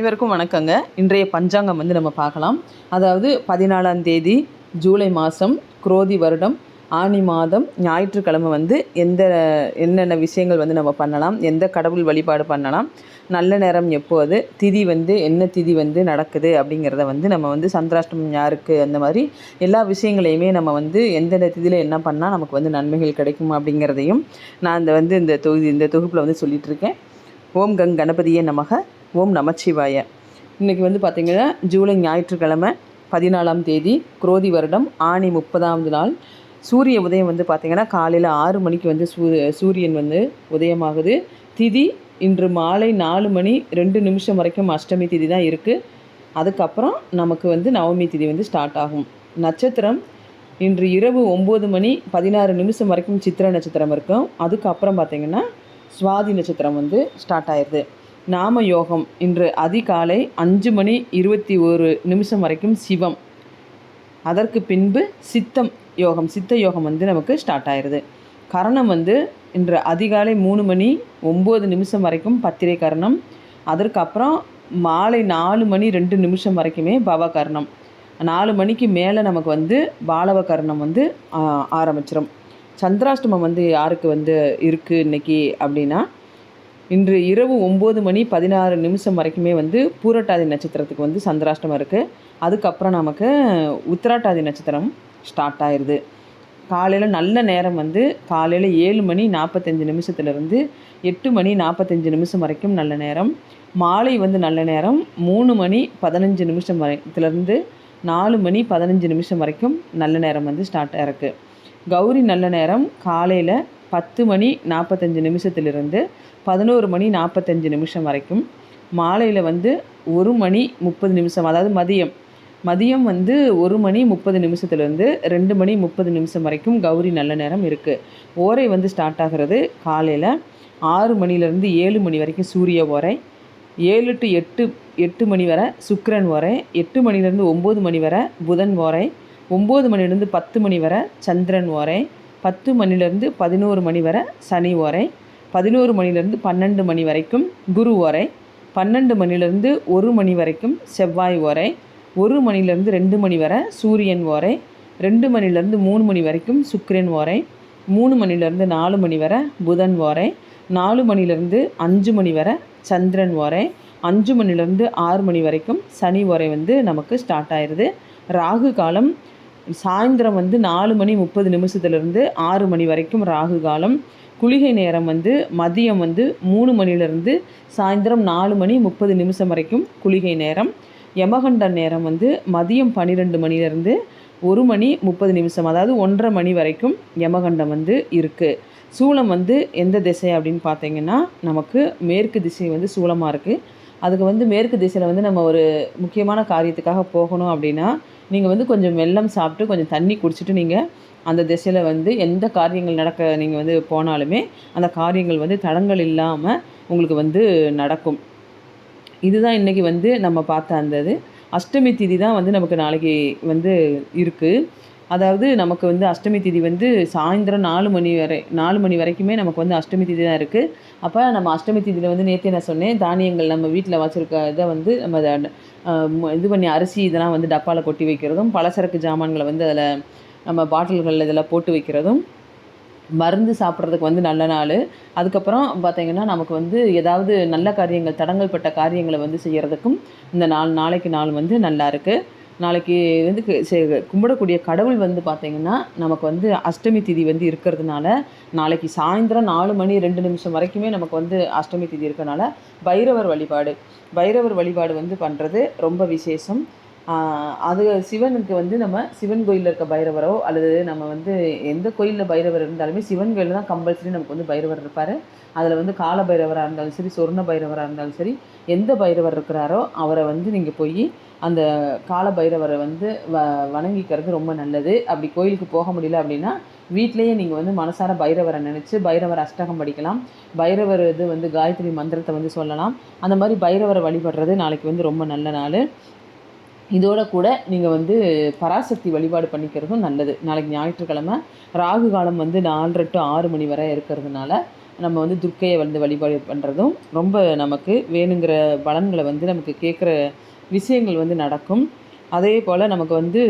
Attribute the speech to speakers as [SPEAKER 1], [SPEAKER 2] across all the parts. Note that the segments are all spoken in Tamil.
[SPEAKER 1] அனைவருக்கும் வணக்கங்க. இன்றைய பஞ்சாங்கம் வந்து நம்ம பார்க்கலாம். அதாவது பதினாலாம் தேதி ஜூலை மாதம் குரோதி வருடம் ஆனி மாதம் ஞாயிற்றுக்கிழமை வந்து எந்த என்னென்ன விஷயங்கள் வந்து நம்ம பண்ணலாம் எந்த கடவுள் வழிபாடு பண்ணலாம் நல்ல நேரம் எப்போது திதி வந்து என்ன திதி வந்து நடக்குது அப்படிங்கிறத வந்து நம்ம வந்து சந்திராஷ்டமம் யாருக்கு அந்த மாதிரி எல்லா விஷயங்களையுமே நம்ம வந்து எந்தெந்த திதியில் என்ன பண்ணால் நமக்கு வந்து நன்மைகள் கிடைக்கும் அப்படிங்கிறதையும் நான் இந்த வந்து இந்த தொகுதி இந்த தொகுப்பில் வந்து சொல்லிகிட்ருக்கேன் ஓம் கங் கணபதியே நமக. ஓம் நமச்சிவாய. இன்றைக்கி வந்து பார்த்திங்கன்னா ஜூலை ஞாயிற்றுக்கிழமை பதினாலாம் தேதி குரோதி வருடம் ஆணி முப்பதாவது நாள். சூரிய உதயம் வந்து பார்த்திங்கன்னா காலையில் ஆறு மணிக்கு வந்து சூ சூரியன் வந்து உதயமாகுது. திதி இன்று மாலை நாலு மணி ரெண்டு நிமிஷம் வரைக்கும் அஷ்டமி திதி தான் இருக்குது அதுக்கப்புறம் நமக்கு வந்து நவமி திதி வந்து ஸ்டார்ட் ஆகும். நட்சத்திரம் இன்று இரவு ஒம்பது மணி பதினாறு நிமிஷம் வரைக்கும் சித்திர நட்சத்திரம் இருக்கும். அதுக்கப்புறம் பார்த்திங்கன்னா சுவாதி நட்சத்திரம் வந்து ஸ்டார்ட் ஆயிடுது நாம யோகம் இன்று அதிகாலை அஞ்சு மணி இருபத்தி ஒரு நிமிஷம் வரைக்கும் சிவம். அதற்கு பின்பு சித்தம் யோகம். சித்த யோகம் வந்து நமக்கு ஸ்டார்ட் ஆயிடுது கரணம் வந்து இன்று அதிகாலை மூணு மணி ஒம்பது நிமிஷம் வரைக்கும் பத்திரை கரணம். அதற்கப்புறம் மாலை நாலு மணி ரெண்டு நிமிஷம் வரைக்குமே பவ கரணம். நாலு மணிக்கு மேலே நமக்கு வந்து பாலவ கரணம் வந்து ஆரம்பிச்சிடும் சந்திராஷ்டமம் வந்து யாருக்கு வந்து இருக்குது இன்னைக்கு அப்படின்னா இன்று இரவு ஒம்பது மணி பதினாறு நிமிஷம் வரைக்குமே வந்து பூரட்டாதி நட்சத்திரத்துக்கு வந்து சந்திராஷ்டமம் இருக்குது அதுக்கப்புறம் நமக்கு உத்திராட்டாதி நட்சத்திரம் ஸ்டார்ட் ஆயிடுது காலையில் நல்ல நேரம் வந்து காலையில் ஏழு மணி நாற்பத்தஞ்சு நிமிஷத்துலேருந்து எட்டு மணி நாற்பத்தஞ்சு நிமிஷம் வரைக்கும் நல்ல நேரம். மாலை வந்து நல்ல நேரம் மூணு மணி பதினஞ்சு நிமிஷம் வரைத்துலேருந்து நாலு மணி பதினஞ்சு நிமிஷம் வரைக்கும் நல்ல நேரம் வந்து ஸ்டார்ட் ஆயிருக்கு கௌரி நல்ல நேரம் காலையில் பத்து மணி நாற்பத்தஞ்சு நிமிஷத்துலேருந்து பதினோரு மணி நாற்பத்தஞ்சு நிமிஷம் வரைக்கும். மாலையில் வந்து ஒரு மணி முப்பது நிமிஷம் அதாவது மதியம். மதியம் வந்து ஒரு மணி முப்பது நிமிஷத்துலேருந்து ரெண்டு மணி முப்பது நிமிஷம் வரைக்கும் கௌரி நல்ல நேரம் இருக்குது ஓரை வந்து ஸ்டார்ட் ஆகிறது காலையில் ஆறு மணிலேருந்து ஏழு மணி வரைக்கும் சூரிய ஓரை ஏழு டு எட்டு எட்டு மணி வரை சுக்கரன் ஓரை எட்டு மணிலேருந்து ஒம்பது மணி வரை புதன் ஓரை ஒம்பது மணிலேருந்து பத்து மணி வரை சந்திரன் ஓரை பத்து மணிலேருந்து பதினோரு மணி வரை சனி ஓரை பதினோரு மணிலேருந்து பன்னெண்டு மணி வரைக்கும் குரு ஓரை பன்னெண்டு மணிலேருந்து ஒரு மணி வரைக்கும் செவ்வாய் ஓரை ஒரு மணிலேருந்து ரெண்டு மணி வரை சூரியன் ஓரை ரெண்டு மணிலேருந்து மூணு மணி வரைக்கும் சுக்கிரன் ஓரை மூணு மணிலேருந்து நாலு மணி வரை புதன் ஓரை நாலு மணிலேருந்து அஞ்சு மணி வரை சந்திரன் ஓரை அஞ்சு மணிலேருந்து ஆறு மணி வரைக்கும் சனி ஓரை வந்து நமக்கு ஸ்டார்ட் ஆயிடுது ராகு காலம் சாயந்தரம் வந்து நாலு மணி முப்பது நிமிஷத்துலேருந்து ஆறு மணி வரைக்கும் ராகு காலம். குளிகை நேரம் வந்து மதியம் வந்து மூணு மணிலேருந்து சாயந்தரம் நாலு மணி முப்பது நிமிஷம் வரைக்கும் குளிகை நேரம். யமகண்ட நேரம் வந்து மதியம் பன்னிரெண்டு மணிலேருந்து ஒரு மணி முப்பது நிமிஷம் அதாவது ஒன்றரை மணி வரைக்கும் யமகண்டம் வந்து இருக்குது சூளம் வந்து எந்த திசை அப்படின்னு பார்த்தீங்கன்னா நமக்கு மேற்கு திசை வந்து சூளமாக இருக்குது அதுக்கு வந்து மேற்கு திசையில் வந்து நம்ம ஒரு முக்கியமான காரியத்துக்காக போகணும் அப்படின்னா நீங்கள் வந்து கொஞ்சம் வெல்லம் சாப்பிட்டு கொஞ்சம் தண்ணி குடிச்சிட்டு நீங்கள் அந்த திசையில் வந்து எந்த காரியங்கள் நடக்க நீங்கள் வந்து போனாலுமே அந்த காரியங்கள் வந்து தடங்கள் இல்லாமல் உங்களுக்கு வந்து நடக்கும். இதுதான் இன்றைக்கி வந்து நம்ம பார்த்த அந்த இது. அஷ்டமி திதி தான் வந்து நமக்கு நாளைக்கு வந்து இருக்குது அதாவது நமக்கு வந்து அஷ்டமி திதி வந்து சாயந்தரம் நாலு மணி வரை நாலு மணி வரைக்குமே நமக்கு வந்து அஷ்டமி திதி தான் இருக்குது அப்போ நம்ம அஷ்டமி திதியில் வந்து நேற்று நான் சொன்னேன் தானியங்கள் நம்ம வீட்டில் வச்சுருக்க இதை வந்து நம்ம இது பண்ணி அரிசி இதெல்லாம் வந்து டப்பாவில் கொட்டி வைக்கிறதும் பலசரக்கு ஜாமான்களை வந்து அதில் நம்ம பாட்டில்கள் இதெல்லாம் போட்டு வைக்கிறதும் மருந்து சாப்பிட்றதுக்கு வந்து நல்ல நாள். அதுக்கப்புறம் பார்த்திங்கன்னா நமக்கு வந்து ஏதாவது நல்ல காரியங்கள் தடங்கள் பட்ட காரியங்களை வந்து செய்கிறதுக்கும் இந்த நாலு நாளைக்கு நாள் வந்து நல்லா இருக்குது நாளைக்கு வந்து கும்பிடக்கூடிய கடவுள் வந்து பார்த்திங்கன்னா நமக்கு வந்து அஷ்டமி திதி வந்து இருக்கிறதுனால நாளைக்கு சாயந்தரம் நாலு மணி ரெண்டு நிமிஷம் வரைக்குமே நமக்கு வந்து அஷ்டமி திதி இருக்கிறனால பைரவர் வழிபாடு. பைரவர் வழிபாடு வந்து பண்ணுறது ரொம்ப விசேஷம். அது சிவனுக்கு வந்து நம்ம சிவன் கோயிலில் இருக்க பைரவரோ அல்லது நம்ம வந்து எந்த கோயிலில் பைரவர் இருந்தாலுமே சிவன் கோயிலில் தான் கம்பல்சரி நமக்கு வந்து பைரவர் இருப்பார். அதில் வந்து கால பைரவராக இருந்தாலும் சரி சொர்ண பைரவராக இருந்தாலும் சரி எந்த பைரவர் இருக்கிறாரோ அவரை வந்து நீங்கள் போய் அந்த கால பைரவரை வந்து வ வணங்கிக்கிறது ரொம்ப நல்லது. அப்படி கோயிலுக்கு போக முடியல அப்படின்னா வீட்லேயே நீங்கள் வந்து மனசார பைரவரை நினச்சி பைரவர் அஷ்டகம் படிக்கலாம். பைரவர் இது வந்து காயத்ரி மந்திரத்தை வந்து சொல்லலாம். அந்த மாதிரி பைரவரை வழிபடுறது நாளைக்கு வந்து ரொம்ப நல்ல நாள். இதோட கூட நீங்கள் வந்து பராசக்தி வழிபாடு பண்ணிக்கிறதும் நல்லது. நாளைக்கு ஞாயிற்றுக்கிழமை ராகு காலம் வந்து நாலரை டு ஆறு மணி வரை இருக்கிறதுனால நம்ம வந்து துர்க்கையை வந்து வழிபாடு பண்ணுறதும் ரொம்ப நமக்கு வேணுங்கிற பலன்களை வந்து நமக்கு கேட்குற விஷயங்கள் வந்து நடக்கும். அதே போல் நமக்கு வந்து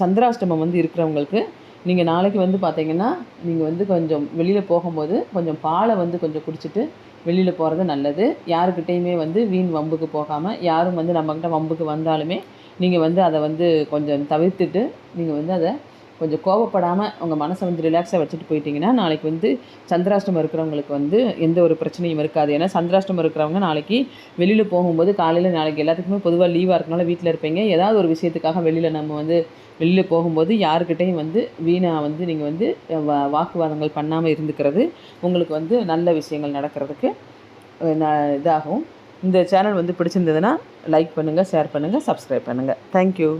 [SPEAKER 1] சந்திராஷ்டமம் வந்து இருக்கிறவங்களுக்கு நீங்கள் நாளைக்கு வந்து பார்த்தீங்கன்னா நீங்கள் வந்து கொஞ்சம் வெளியில் போகும்போது கொஞ்சம் பாலை வந்து கொஞ்சம் குடிச்சிட்டு வெளியில் போகிறது நல்லது. யாருக்கிட்டேயுமே வந்து வீண் வம்புக்கு போகாமல் யாரும் வந்து நம்மக்கிட்ட வம்புக்கு வந்தாலுமே நீங்கள் வந்து அதை வந்து கொஞ்சம் தவிர்த்துட்டு நீங்கள் வந்து அதை கொஞ்சம் கோவப்படாமல் உங்கள் மனசை வந்து ரிலாக்ஸாக வச்சுட்டு போயிட்டீங்கன்னா நாளைக்கு வந்து சந்திராஷ்டமம் இருக்கிறவங்களுக்கு வந்து எந்த ஒரு பிரச்சனையும் இருக்காது. ஏன்னா சந்திராஷ்டமம் இருக்கிறவங்க நாளைக்கு வெளியில் போகும்போது காலையில் நாளைக்கு எல்லாத்துக்குமே பொதுவாக லீவாக இருக்கனால வீட்டில் இருப்பீங்க. ஏதாவது ஒரு விஷயத்துக்காக வெளியில் நம்ம வந்து வெளியில் போகும்போது யாருக்கிட்டையும் வந்து வீணாக வந்து நீங்கள் வந்து வாக்குவாதங்கள் பண்ணாமல் இருந்துக்கிறது உங்களுக்கு வந்து நல்ல விஷயங்கள் நடக்கிறதுக்கு ந- இதாகும். இந்த சேனல் வந்து பிடிச்சிருந்ததுன்னா லைக் பண்ணுங்கள் ஷேர் பண்ணுங்கள் சப்ஸ்கிரைப் பண்ணுங்கள் தேங்க்யூ